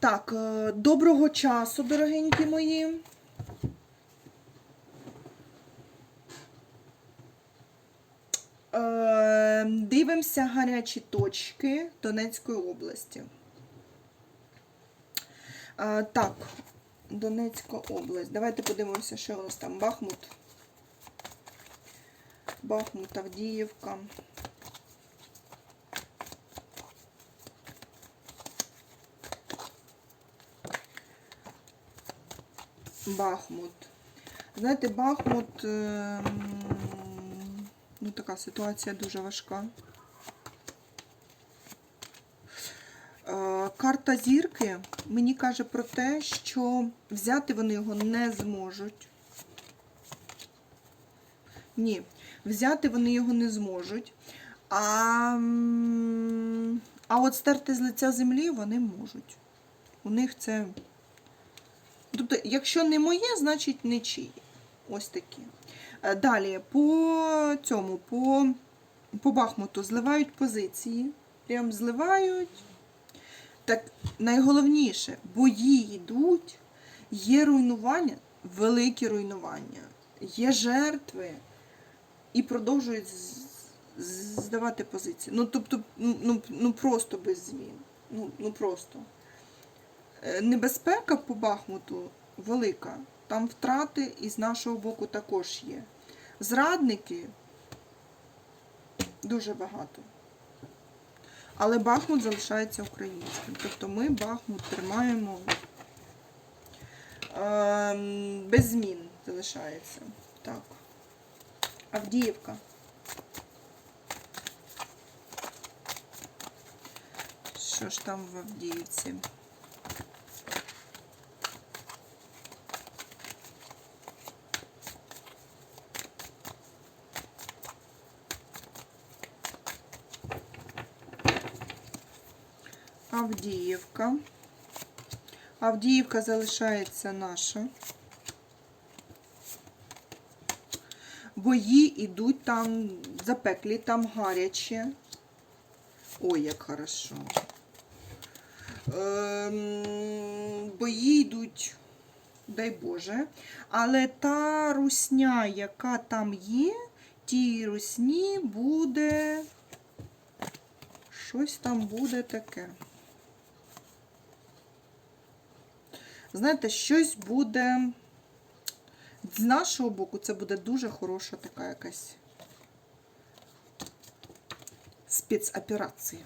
Так, е, доброго часу, дорогенькі мої. Е, Дивимося гарячі точки Донецької області. Е, Так, Донецька область. Давайте подивимося, що у нас там. Бахмут. Бахмут, Авдіївка. Бахмут. Знаєте, Бахмут, ем, ну така ситуація дуже важка. Е, Карта зірки мені каже про те, що взяти вони його не зможуть. Ні, взяти вони його не зможуть. А, а от стерти з лиця землі вони можуть. У них це. Тобто, якщо не моє, значить не чиє. Ось такі. Е, Далі, по цьому, по, по Бахмуту зливають позиції. Прям зливають. Так найголовніше, бої йдуть, є руйнування, великі руйнування, є жертви і продовжують здавати позиції. Ну, тобто, ну, ну, ну просто без змін. Ну, ну просто. Е, Небезпека по Бахмуту велика. Там втрати і з нашого боку також є. Зрадники дуже багато. Але Бахмут залишається українським. Тобто ми Бахмут тримаємо ем, без змін залишається. Так. Авдіївка. Що ж там в Авдіївці? Авдіївка. Авдіївка залишається наша. Бої йдуть там запеклі, там гаряче. Ой, як хорошо. Ем, бої йдуть, дай Боже. Але та русня, яка там є, тій русні буде. Щось там буде таке. Знаєте, щось буде. З нашого боку це буде дуже хороша така якась спецоперація.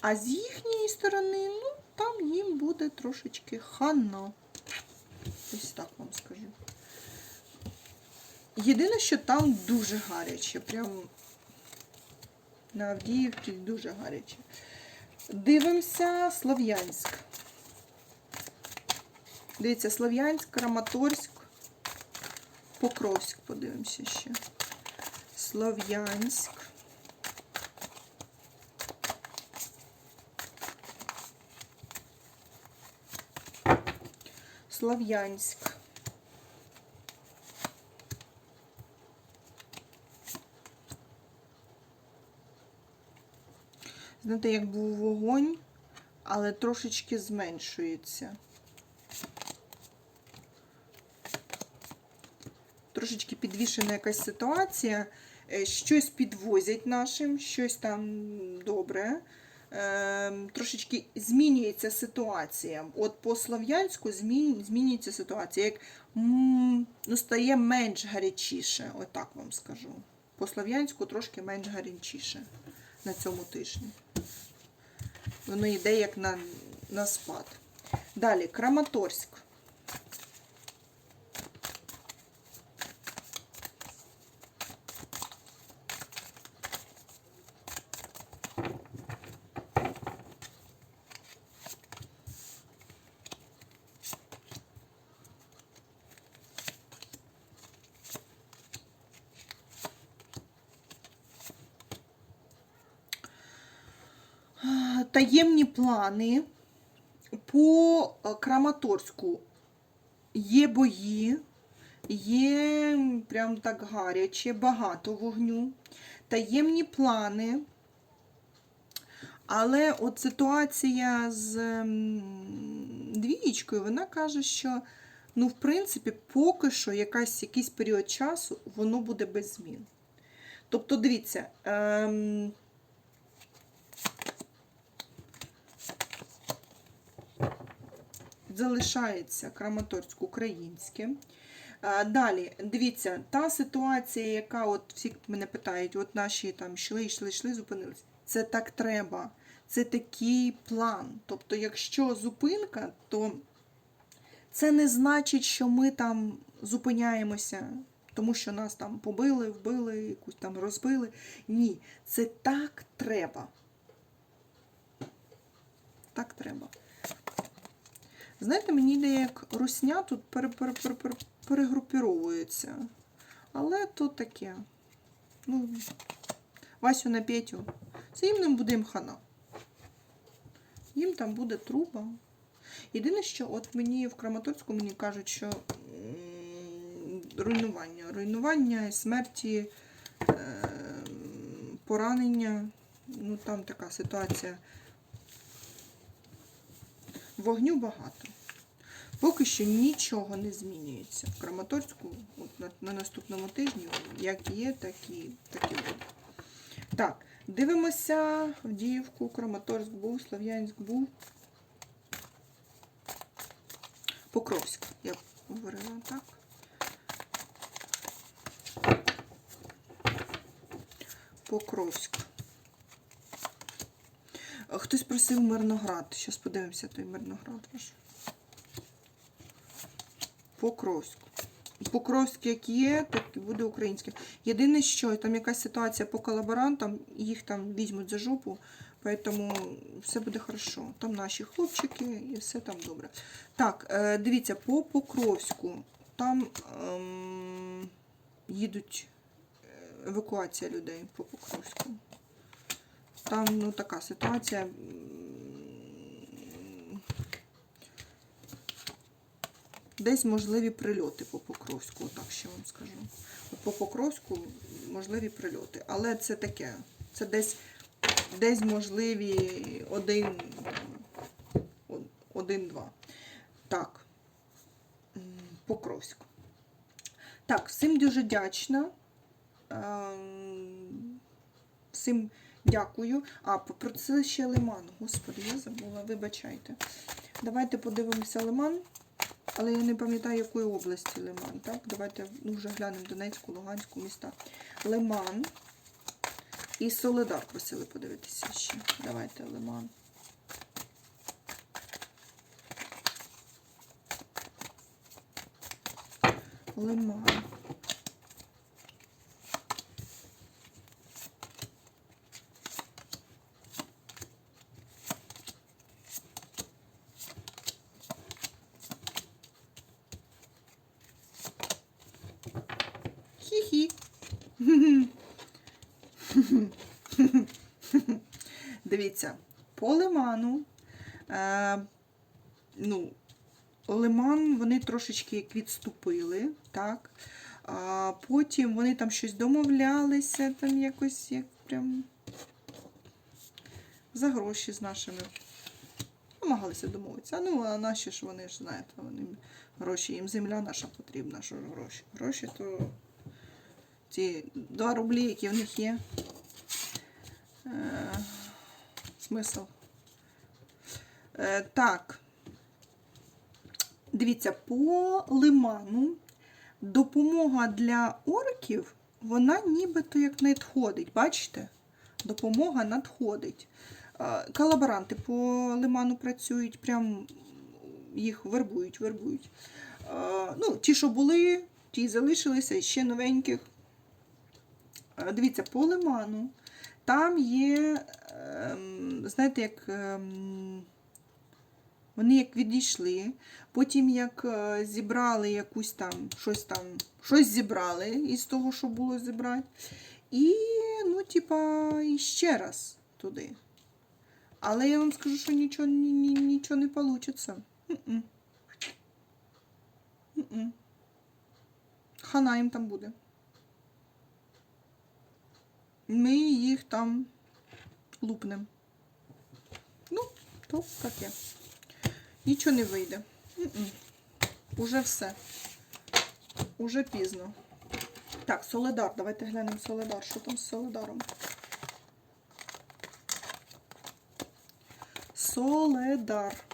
А з їхньої сторони, ну, там їм буде трошечки хана. Ось так вам скажу. Єдине, що там дуже гаряче. Прям на Авдіївці дуже гаряче. Дивимося Слов'янськ. Дивіться, Слов'янськ, Краматорськ, Покровськ, подивимося ще. Слов'янськ. Слов'янськ. Знаєте, як був вогонь, але трошечки зменшується. Трошечки підвішена якась ситуація. Е, Щось підвозять нашим, щось там добре. Е, Трошечки змінюється ситуація. От по Слов'янську змінюється ситуація. Як ну, стає менш гарячіше, отак вам скажу. По Слов'янську трошки менш гарячіше на цьому тижні. Воно йде як на, на спад. Далі, Краматорськ. Таємні плани по е, Краматорську є бої, є прям так гаряче, багато вогню. Таємні плани. Але от ситуація з двієчкою, вона каже, що ну, в принципі, поки що якась, якийсь період часу воно буде без змін. Тобто, дивіться, ем, залишається Краматорськ українське. Далі, дивіться, та ситуація, яка от всі мене питають, от наші там йшли, йшли, йшли, зупинились. Це так треба. Це такий план. Тобто, якщо зупинка, то це не значить, що ми там зупиняємося, тому що нас там побили, вбили, якусь там розбили. Ні, це так треба. Так треба. Знаєте, мені йде як русня тут пере, пере, пере, пере, перегрупіровується. Але то таке. Ну, Васю на Петю. Це їм не буде їм хана. Їм там буде труба. Єдине, що от мені в Краматорську мені кажуть, що руйнування. Руйнування, смерті, е, поранення. Ну там така ситуація. Вогню багато. Поки що нічого не змінюється. В Краматорську от на, на наступному тижні, як є, так і, так і буде. Так, дивимося Авдіївку, Краматорськ був, Слов'янськ був. Покровськ, я говорила так. Покровськ. Хтось просив Мирноград. Зараз подивимося той Мирноград ваш. Покровськ. Покровськ як є, так і буде українським. Єдине, що там якась ситуація по колаборантам, їх там візьмуть за жопу, поэтому все буде хорошо. Там наші хлопчики і все там добре. Так, е, дивіться, по Покровську. Там ем, їдуть е, евакуація людей по Покровську. Там ну, така ситуація. Десь можливі прильоти по Покровську, так ще вам скажу. По Покровську можливі прильоти. Але це таке. Це десь, десь можливі один, од- один-два. Так. Покровськ. Так, всім дуже вдячна. Ем, Всім дякую. А, попросили ще лиман. Господи, я забула, вибачайте. Давайте подивимося лиман. Але я не пам'ятаю, якої області Лиман. Так, давайте ну, вже глянемо Донецьку, Луганську міста. Лиман. І Соледар просили подивитися ще. Давайте Лиман. Лиман. Дивіться, по лиману. Е, ну, лиман вони трошечки як відступили, так. А потім вони там щось домовлялися, там якось як прям за гроші з нашими. Намагалися домовитися. Ну, а наші ж вони ж знаєте, вони гроші, їм земля наша потрібна, що гроші. Гроші то ці 2 рублі, які в них є. Смисл. Е, так. Дивіться, по лиману допомога для орків, вона нібито як надходить. Бачите? Допомога надходить. Е, Колаборанти по лиману працюють, прям їх вербують, вербують. Е, Ну, ті, що були, ті залишилися, ще новеньких. Е, Дивіться, по лиману там є, знаєте, як ем, вони як відійшли, потім як е, зібрали якусь там, щось там, щось зібрали із того, що було зібрати. І, ну, типа, і ще раз туди. Але я вам скажу, що нічого, ні, ні, нічого не вийде. Хана їм там буде. Ми їх там лупнем. Ну, то таке. Нічого не вийде. М-м. Уже все. Уже пізно. Так, Соледар. Давайте глянемо Соледар. Що там з Соледаром? Соледар.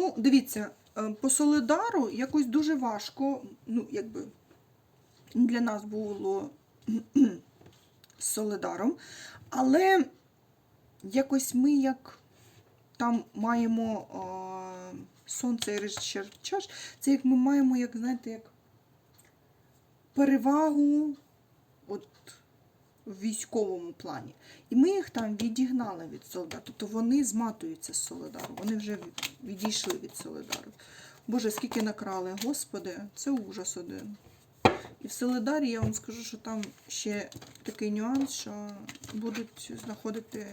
Ну, дивіться, е, по Солидару якось дуже важко, ну, якби для нас було з Солидаром, але якось ми як там маємо а, сонце і режисер чаш, це як ми маємо, як, знаєте, як перевагу в військовому плані. І ми їх там відігнали від Солидару. Тобто вони зматуються з Солидару. Вони вже відійшли від Солидару. Боже, скільки накрали, господи, це ужас один. І в Солидарі я вам скажу, що там ще такий нюанс, що будуть знаходити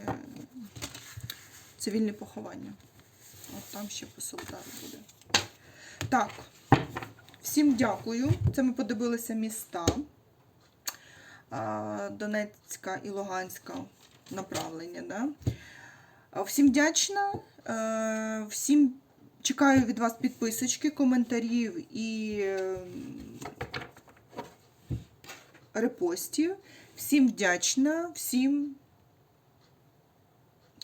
цивільне поховання. От там ще по Солидару буде. Так, всім дякую. Це ми подивилися міста. Донецька і Луганська направлення. Да? Всім вдячна. Е, Всім чекаю від вас підписочки, коментарів і е, репостів. Всім вдячна, всім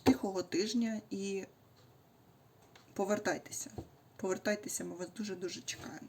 тихого тижня і повертайтеся. Повертайтеся, ми вас дуже-дуже чекаємо.